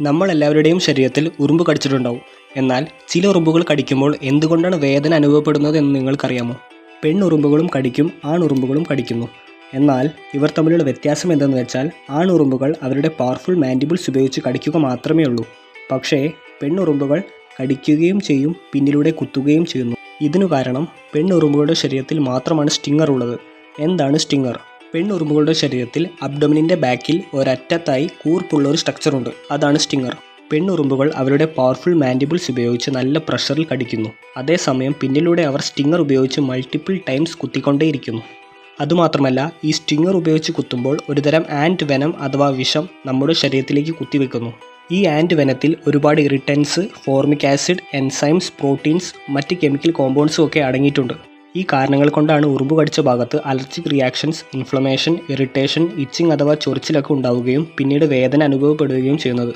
നമ്മളെല്ലാവരുടെയും ശരീരത്തിൽ ഉറുമ്പ് കടിച്ചിട്ടുണ്ടാവും. എന്നാൽ ചില ഉറുമ്പുകൾ കടിക്കുമ്പോൾ എന്തുകൊണ്ടാണ് വേദന അനുഭവപ്പെടുന്നത് എന്ന് നിങ്ങൾക്കറിയാമോ? പെണ്ണുറുമ്പുകളും കടിക്കും ആണുറുമ്പുകളും കടിക്കുന്നു. എന്നാൽ ഇവർ തമ്മിലുള്ള വ്യത്യാസം എന്തെന്ന് വെച്ചാൽ ആണുറുമ്പുകൾ അവരുടെ പവർഫുൾ മാൻഡിബിൾസ് ഉപയോഗിച്ച് കടിക്കുക മാത്രമേ ഉള്ളൂ. പക്ഷേ പെണ്ണുറുമ്പുകൾ കടിക്കുകയും ചെയ്യും പിന്നിലൂടെ കുത്തുകയും ചെയ്യുന്നു. ഇതിനു കാരണം പെണ്ണുറുമ്പുകളുടെ ശരീരത്തിൽ മാത്രമാണ് സ്റ്റിങ്ങർ ഉള്ളത്. എന്താണ് സ്റ്റിങ്ങർ? പെണ്ണുറുമ്പുകളുടെ ശരീരത്തിൽ അബ്ഡോമിനിന്റെ ബാക്കിൽ ഒരറ്റത്തായി കൂർപ്പുള്ള ഒരു സ്ട്രക്ചർ ഉണ്ട് അതാണ് സ്റ്റിങ്ങർ. പെണ്ണുറുമ്പുകൾ അവരുടെ പവർഫുൾ മാൻഡിബിൾസ് ഉപയോഗിച്ച് നല്ല പ്രഷറിൽ കടിക്കുന്നു. അതേസമയം പിന്നിലൂടെ അവർ സ്റ്റിങ്ങർ ഉപയോഗിച്ച് മൾട്ടിപ്പിൾ ടൈംസ് കുത്തിക്കൊണ്ടേയിരിക്കുന്നു. അതുമാത്രമല്ല ഈ സ്റ്റിങ്ങർ ഉപയോഗിച്ച് കുത്തുമ്പോൾ ഒരുതരം ആന്റ് വെനം അഥവാ വിഷം നമ്മുടെ ശരീരത്തിലേക്ക് കുത്തിവെക്കുന്നു. ഈ ആന്റ് വെനത്തിൽ ഒരുപാട് irritants formic acid enzymes proteins മറ്റ് കെമിക്കൽ കോമ്പൗണ്ട്സും ഒക്കെ അടങ്ങിയിട്ടുണ്ട്. ഈ കാരണങ്ങൾ കൊണ്ടാണ് ഉറുമ്പ് കടിച്ച ഭാഗത്ത് allergic reactions inflammation irritation itching അഥവാ ചൊറിച്ചിലൊക്കെ ഉണ്ടാവുകയും പിന്നീട് വേദന അനുഭവപ്പെടുകയും ചെയ്യുന്നത്.